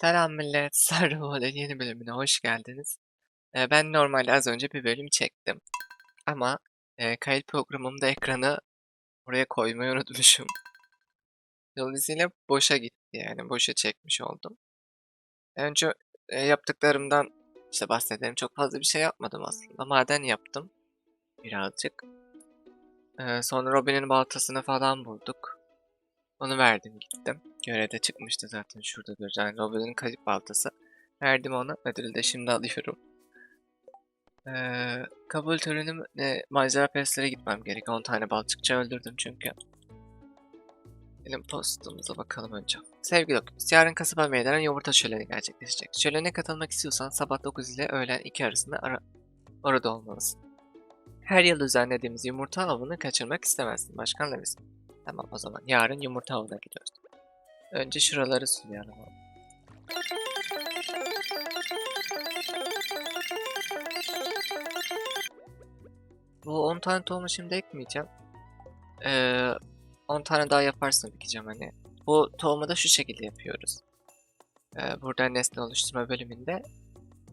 Selam millet, Sarıoğlu'nun yeni bölümüne hoş geldiniz. Ee, ben normalde az önce bir bölüm çektim. Ama e, kayıt programımda ekranı oraya koymayı unutmuşum. Dolayısıyla boşa gitti yani, boşa çekmiş oldum. Önce e, yaptıklarımdan işte bahsedelim. Çok fazla bir şey yapmadım aslında. Maden yaptım birazcık. Ee, sonra Robin'in baltasını falan bulduk. Onu verdim gittim. Görevde çıkmıştı zaten şurada bir yani Robin'in kayıp baltası. Verdim ona. Ödülü de şimdi alıyorum. Ee, kabul töreni e, macera pestlere gitmem gerek. 10 tane balçıkçı öldürdüm çünkü. Benim postumuza bakalım önce. Sevgili okuyucusu, yarın kasaba meydanı yumurta şöleni gerçekleşecek. Şölene katılmak istiyorsan sabah 9 ile öğlen 2 arasında ara orada olmalısın. Her yıl düzenlediğimiz yumurta avını kaçırmak istemezsin. Başkan Lewis. Tamam o zaman yarın yumurta avına gidiyoruz. Önce şuraları sulayalım. Bu 10 tane tohumu şimdi ekmeyeceğim. Ee, 10 tane daha yaparsam ekeceğim hani. Bu tohumu da şu şekilde yapıyoruz. Ee, burada nesne oluşturma bölümünde.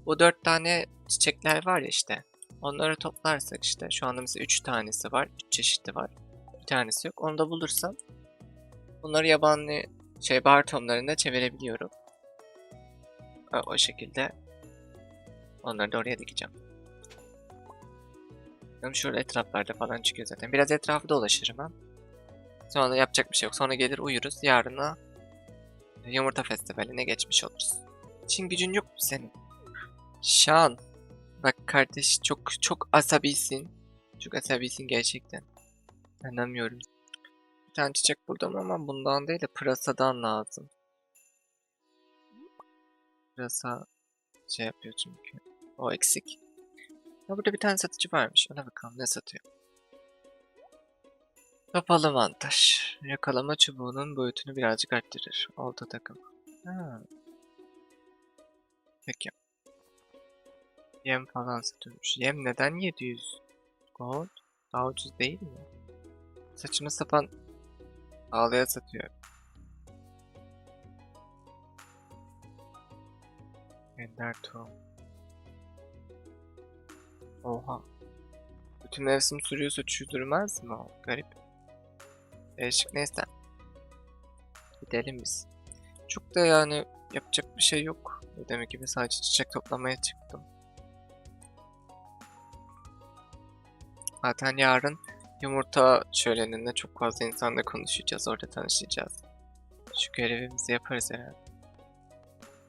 Bu 4 tane çiçekler var ya işte. Onları toplarsak işte şu anda mesela 3 tanesi var. 3 çeşidi var. Bir tanesi yok. Onu da bulursam bunları yabani şey bahar tohumlarına çevirebiliyorum. O, şekilde onları da oraya dikeceğim. Bakalım şurada etraflarda falan çıkıyor zaten. Biraz etrafı dolaşırım ha. Sonra yapacak bir şey yok. Sonra gelir uyuruz. Yarına yumurta festivaline geçmiş oluruz. Çin gücün yok mu senin? Şan. Bak kardeş çok çok asabisin. Çok asabisin gerçekten. Anlamıyorum. Bir tane çiçek buldum ama bundan değil de pırasadan lazım. Pırasa şey yapıyor çünkü. O eksik. Ya burada bir tane satıcı varmış. Ona bakalım ne satıyor. Kapalı mantar. Yakalama çubuğunun boyutunu birazcık arttırır. Olta takım. Ha. Peki. Yem falan satıyormuş. Yem neden 700 gold? Daha ucuz değil mi? Saçma sapan ağlaya satıyor. Ender tohum. Oha. Bütün mevsim sürüyorsa çürümez mi o? Garip. Değişik neyse. Gidelim biz. Çok da yani yapacak bir şey yok. Demek gibi sadece çiçek toplamaya çıktım. Zaten yarın yumurta şöleninde çok fazla insanla konuşacağız. Orada tanışacağız. Şu görevimizi yaparız herhalde.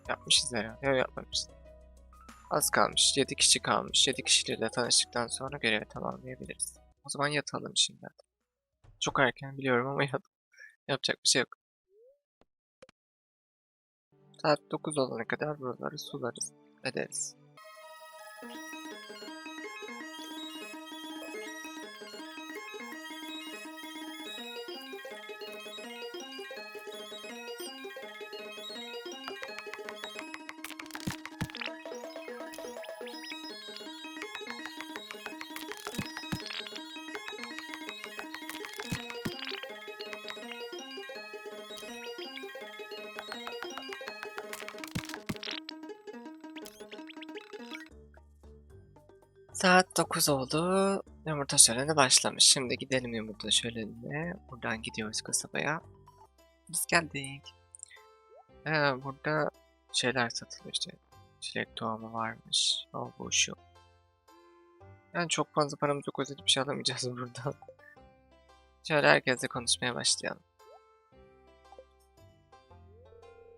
Yapmışız herhalde. Yok yapmamışız. Az kalmış. 7 kişi kalmış. 7 kişiyle tanıştıktan sonra görevi tamamlayabiliriz. O zaman yatalım şimdi. Çok erken biliyorum ama yat yapacak bir şey yok. Saat 9 olana kadar buraları sularız. Ederiz. Saat 9 oldu. Yumurta şöleni başlamış. Şimdi gidelim yumurta şölenine. Buradan gidiyoruz kasabaya. Biz geldik. Ee, burada şeyler satılıyor işte. Çilek tohumu varmış. O bu şu. Yani çok fazla paramız yok. Yüzden bir şey alamayacağız buradan. Şöyle herkesle konuşmaya başlayalım.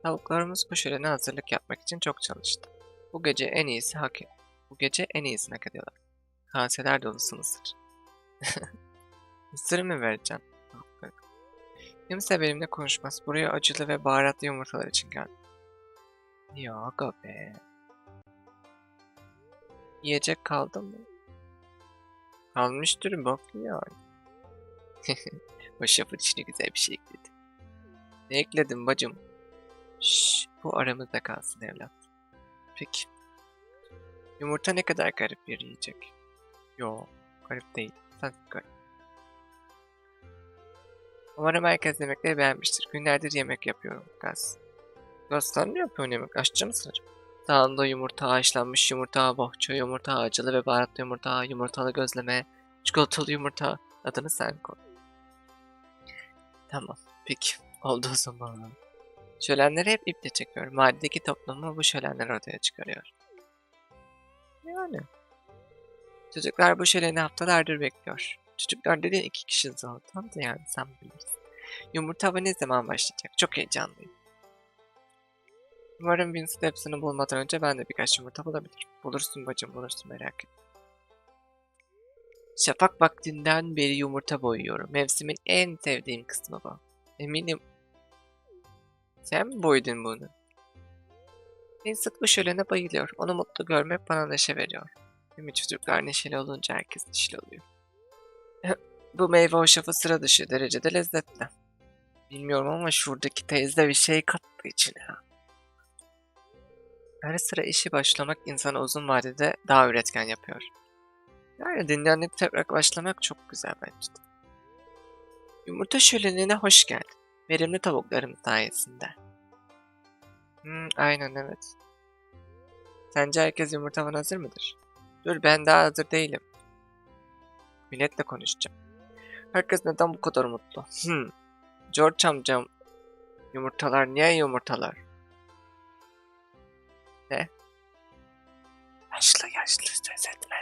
Tavuklarımız bu şölene hazırlık yapmak için çok çalıştı. Bu gece en iyisi hak bu gece en iyisini hak ediyorlar. Kaseler dolusu mısır. mısır mı vereceğim? Kimse benimle konuşmaz. Buraya acılı ve baharatlı yumurtalar için geldim. Ya aga be. Yiyecek kaldı mı? Kalmıştır bak yani. o şafır içine güzel bir şey ekledi. Ne ekledim bacım? Şşş, bu aramızda kalsın evlat. Peki. Yumurta ne kadar garip bir yiyecek. Yo, garip değil. Sen garip. Umarım herkes yemekleri beğenmiştir. Günlerdir yemek yapıyorum. Gaz. Sen ne yapıyorsun yemek? Aşçı mısın acaba? Sağında yumurta, haşlanmış yumurta, bohça yumurta, acılı ve baharatlı yumurta, yumurtalı gözleme, çikolatalı yumurta. Adını sen koy. Tamam. Peki. Oldu o zaman. Şölenleri hep iple çekiyor. Mahalledeki toplumu bu şölenler ortaya çıkarıyor. Yani. Çocuklar bu şöleni haftalardır bekliyor. Çocuklar dediğin iki kişi zaten de yani sen bilirsin. Yumurta ne zaman başlayacak? Çok heyecanlıyım. Umarım Vincent hepsini bulmadan önce ben de birkaç yumurta bulabilirim. Bulursun bacım bulursun merak etme. Şafak vaktinden beri yumurta boyuyorum. Mevsimin en sevdiğim kısmı bu. Eminim. Sen mi boydun bunu? Vincent bu şölene bayılıyor. Onu mutlu görmek bana neşe veriyor. Mi çocuklar neşeli olunca herkes neşeli oluyor. bu meyve hoşafı sıra dışı derecede lezzetli. Bilmiyorum ama şuradaki teyze bir şey kattı içine. Her sıra işi başlamak insanı uzun vadede daha üretken yapıyor. Yani dinlenip tekrar başlamak çok güzel bence de. Yumurta şölenine hoş geldin. Verimli tavuklarım sayesinde. Hmm, aynen evet. Sence herkes yumurta falan hazır mıdır? Dur ben daha hazır değilim. Milletle konuşacağım. Herkes neden bu kadar mutlu? Hmm. George amcam yumurtalar niye yumurtalar? Ne? Yaşlı yaşlı ses etme.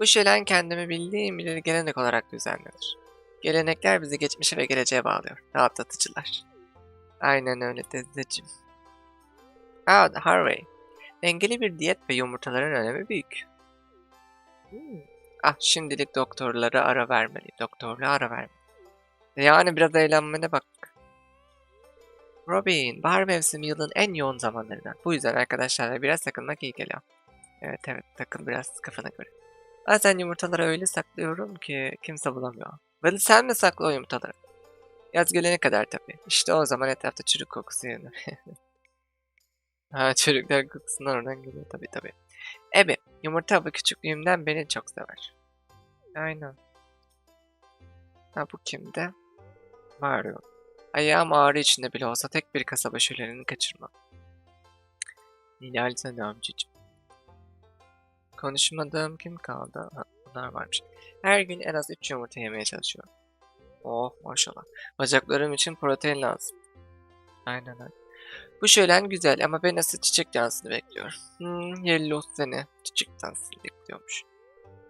Bu şölen kendimi bildiğim ileri gelenek olarak düzenlenir. Gelenekler bizi geçmişe ve geleceğe bağlıyor. Rahatlatıcılar. Aynen öyle teyzeciğim. Aa, Harvey. Dengeli bir diyet ve yumurtaların önemi büyük. Hmm. Ah şimdilik doktorlara ara vermeli. Doktorluğa ara vermeli. Yani biraz eğlenmene bak. Robin, bahar mevsimi yılın en yoğun zamanlarından. Bu yüzden arkadaşlarla biraz takılmak iyi geliyor. Evet evet takıl biraz kafana göre. Bazen yumurtaları öyle saklıyorum ki kimse bulamıyor. Böyle sen mi saklı o yumurtaları? Yaz gelene kadar tabii. İşte o zaman etrafta çürük kokusu yanır. ha çürükler kokusundan oradan geliyor tabii tabii. Ebe, yumurta bu küçüklüğümden beni çok sever. Aynen. Ha bu kimde? Mario. Ayağım ağrı içinde bile olsa tek bir kasaba şölelerini kaçırmam. Hilal sen amcacığım. Konuşmadığım kim kaldı? Ha, bunlar varmış. Her gün en az 3 yumurta yemeye çalışıyorum. Oh maşallah. Bacaklarım için protein lazım. Aynen öyle. Bu şölen güzel ama ben nasıl çiçek dansını bekliyorum. Hmm, Yellow seni çiçek dansını bekliyormuş.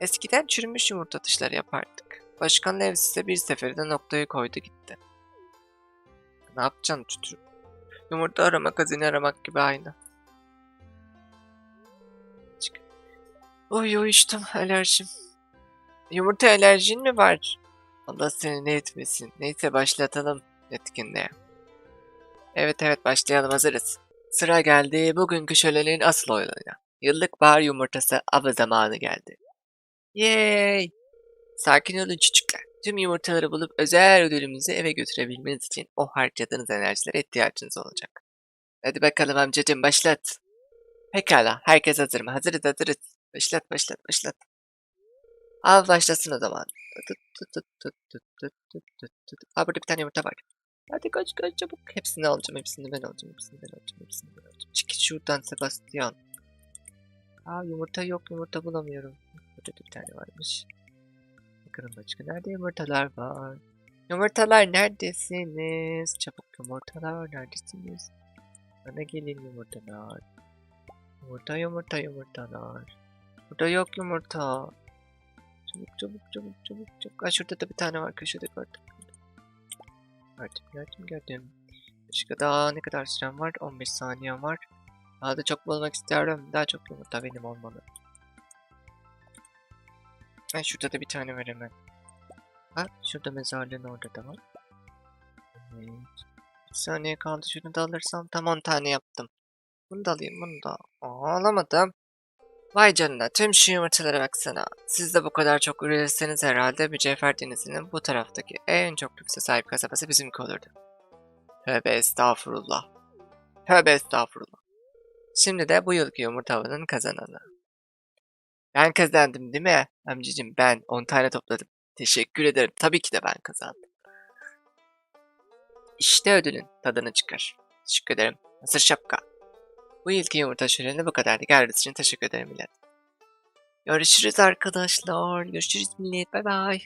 Eskiden çürümüş yumurta atışları yapardık. Başkan Lewis ise bir seferde noktayı koydu gitti. Ne yapacaksın tütürüm? Yumurta aramak hazine aramak gibi aynı. Çık. Oy uyuştum alerjim. Yumurta alerjin mi var? Allah seni ne etmesin. Neyse başlatalım etkinliğe. Evet evet başlayalım hazırız. Sıra geldi bugünkü şölenin asıl oyununa. Yıllık bahar yumurtası avı zamanı geldi. Yay! Sakin olun çocuklar. Tüm yumurtaları bulup özel ödülümüzü eve götürebilmeniz için o harcadığınız enerjilere ihtiyacınız olacak. Hadi bakalım amcacım başlat. Pekala herkes hazır mı? Hazırız hazırız. Başlat başlat başlat. Abi başlasın o zaman. Aa burada bir tane yumurta var. Hadi kaç kaç çabuk. Hepsini alacağım, hepsini ben alacağım, hepsini ben alacağım, hepsini ben alacağım. Çık şuradan Sebastian. Aa yumurta yok, yumurta bulamıyorum. Burada bir tane varmış. Bakalım başka nerede yumurtalar var? Yumurtalar neredesiniz? Çabuk yumurtalar neredesiniz? Bana gelin yumurtalar. Yumurta yumurta yumurtalar. Burada yok yumurta. Çabuk çabuk çabuk çabuk çabuk. Aa, şurada da bir tane var köşede gördüm. Gördüm gördüm gördüm. Başka daha ne kadar sürem var? 15 saniyem var. Daha da çok bulmak istiyorum. Daha çok yumurta benim olmalı. Ha, şurada da bir tane var hemen. Ha, şurada mezarlığın orada da var. Evet. Bir saniye kaldı. Şunu da alırsam tam 10 tane yaptım. Bunu da alayım, bunu da. Aa, alamadım. Vay canına, tüm şu yumurtalara baksana. Siz de bu kadar çok üretirseniz herhalde mücevher denizinin bu taraftaki en çok lükse sahip kasabası bizimki olurdu. Tövbe estağfurullah. Tövbe estağfurullah. Şimdi de bu yılki yumurta avının kazananı. Ben kazandım değil mi? Amcacım ben 10 tane topladım. Teşekkür ederim. Tabii ki de ben kazandım. İşte ödülün. Tadını çıkar. Teşekkür ederim. Hazır şapka. Bu ilk yumurta şöleni bu kadardı. Geldiğiniz için teşekkür ederim millet. Görüşürüz arkadaşlar. Görüşürüz millet. Bay bay.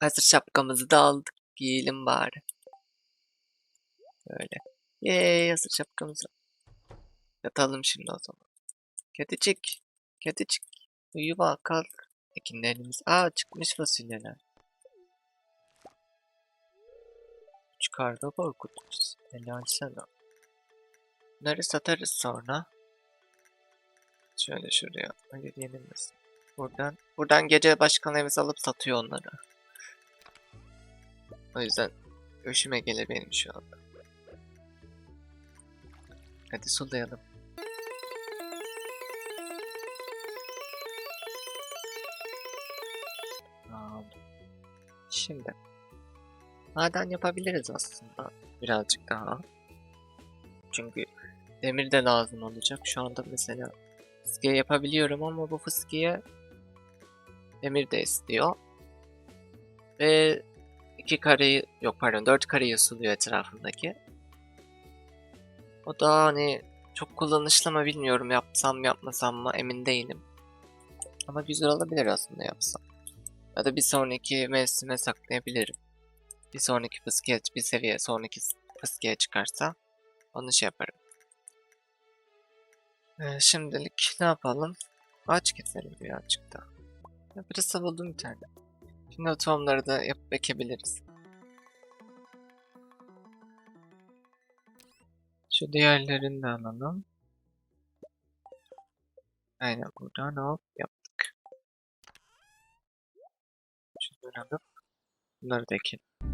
Hazır şapkamızı da aldık. Giyelim bari. Böyle. Yeee hazır şapkamızı. Yatalım şimdi o zaman. Kedicik. Kedicik. Uyuma kalk. Ekinlerimiz. Aa çıkmış fasulyeler. Çıkarda korkutmuş. Helal sana. Bunları satarız sonra. Şöyle şuraya. Hayır yenilmesin. Buradan. Buradan gece başkan evimizi alıp satıyor onları. O yüzden hoşuma gelir benim şu anda. Hadi sulayalım. Şimdi. Maden yapabiliriz aslında. Birazcık daha. Çünkü demir de lazım olacak. Şu anda mesela fıskiye yapabiliyorum ama bu fıskiye demir de istiyor. Ve iki kareyi yok pardon dört kareyi suluyor etrafındaki. O da hani çok kullanışlı mı bilmiyorum yapsam yapmasam mı emin değilim. Ama güzel olabilir aslında yapsam. Ya da bir sonraki mevsime saklayabilirim. Bir sonraki fıskiye bir seviye sonraki fıskiye çıkarsa onu şey yaparım. Ee, şimdilik ne yapalım? Ağaç keselim birazcık daha. Ya Burası buldum bir tane. Şimdi o tohumları da yapıp ekebiliriz. Şu diğerlerini de alalım. Aynen buradan hop yaptık. Şunları alıp bunları da ekelim.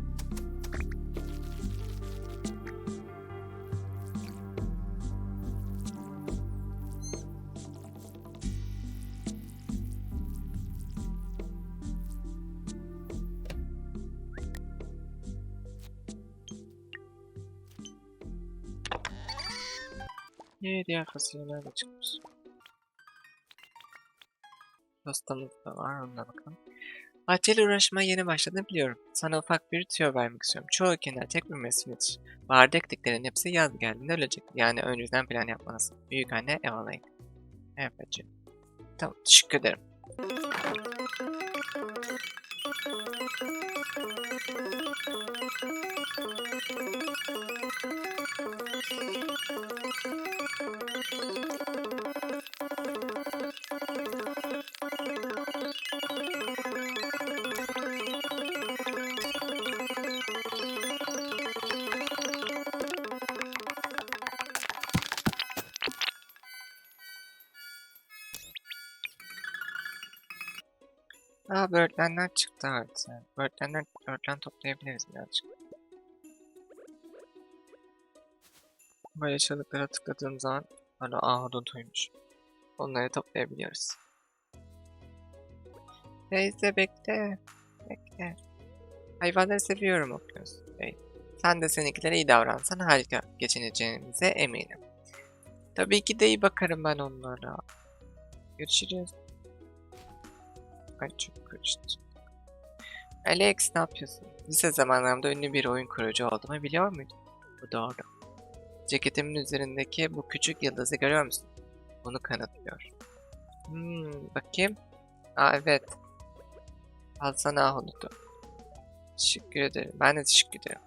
Yee diğer fasulyeler de çıkmış. Pastamız da var onunla bakalım. Bahçeyle uğraşmaya yeni başladım biliyorum. Sana ufak bir tüyo vermek istiyorum. Çoğu kenar tek bir mevsim yetişir. Baharda ektiklerin hepsi yaz geldiğinde ölecek. Yani önceden plan yapmalısın. Büyük anne ev alayım. Evet. Tamam teşekkür ederim. Aa böğürtlenler çıktı artık. Böğürtlenler, böğürtlen toplayabiliriz birazcık. Böyle çalıklara tıkladığım zaman hala ahududuymuş. Onları toplayabiliyoruz. Teyze bekle. Bekle. Hayvanları seviyorum okuyorsun bey. Sen de seninkilere iyi davransan harika geçineceğimize eminim. Tabii ki de iyi bakarım ben onlara. Görüşürüz. Ay çok karıştı. Alex ne yapıyorsun? Lise zamanlarımda ünlü bir oyun kurucu olduğumu biliyor muydun? Bu doğru. Ceketimin üzerindeki bu küçük yıldızı görüyor musun? Bunu kanıtlıyor. Hmm, bakayım. Aa evet. Al sana ahududu. Teşekkür ederim. Ben de teşekkür ederim.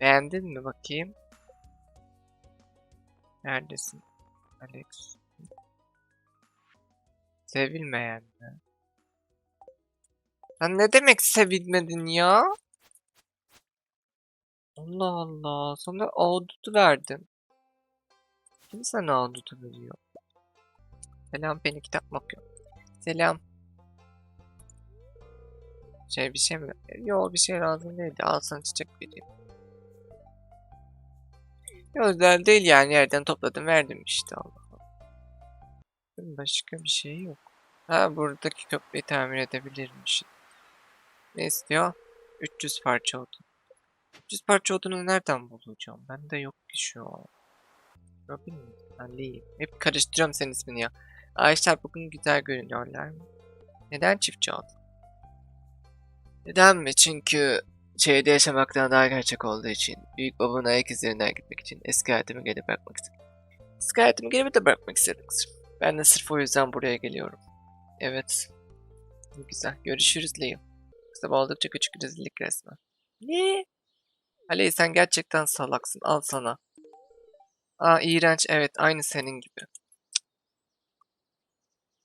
Beğendin mi bakayım? Neredesin? Alex. Sevilmeyen mi? Lan ne demek sevilmedin ya? Allah Allah. Sana ahududu verdim. Kim sana ahududu veriyor? Selam beni kitap bakıyor. Selam. Şey bir şey mi? Yok bir şey lazım değildi. Al sana çiçek vereyim. Ya özel değil yani yerden topladım verdim işte Allah Allah. Başka bir şey yok. Ha buradaki köprüyü tamir edebilirmiş. Ne istiyor? 300 parça odun. 300 parça odunu nereden bulacağım? Bende yok ki şu an. Robin mi? Ali. Hep karıştırıyorum senin ismini ya. Ağaçlar bugün güzel görünüyorlar mı? Neden çiftçi oldun? Neden mi? Çünkü şehirde yaşamaktan daha gerçek olduğu için. Büyük babamın ayak izlerinden gitmek için. Eski hayatımı geri bırakmak istedim. Eski hayatımı geri de bırakmak istedim. Ben de sırf o yüzden buraya geliyorum. Evet. Güzel. Görüşürüz Liam. Kızım oldukça küçük rezillik resmen. Ne? Aley sen gerçekten salaksın. Al sana. Aa iğrenç. Evet aynı senin gibi.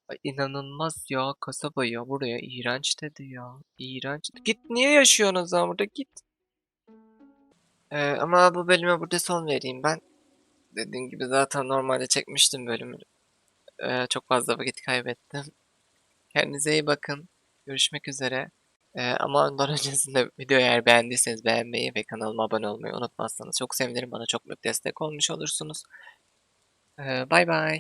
Ay inanılmaz ya kasaba ya buraya iğrenç dedi ya. İğrenç. Git niye yaşıyorsun o zaman burada git. Ee, ama bu bölüme burada son vereyim ben. Dediğim gibi zaten normalde çekmiştim bölümü. Ee, çok fazla vakit kaybettim. Kendinize iyi bakın. Görüşmek üzere. Ee, ama ondan öncesinde videoyu eğer beğendiyseniz beğenmeyi ve kanalıma abone olmayı unutmazsanız çok sevinirim. Bana çok büyük destek olmuş olursunuz. Ee, bye bye.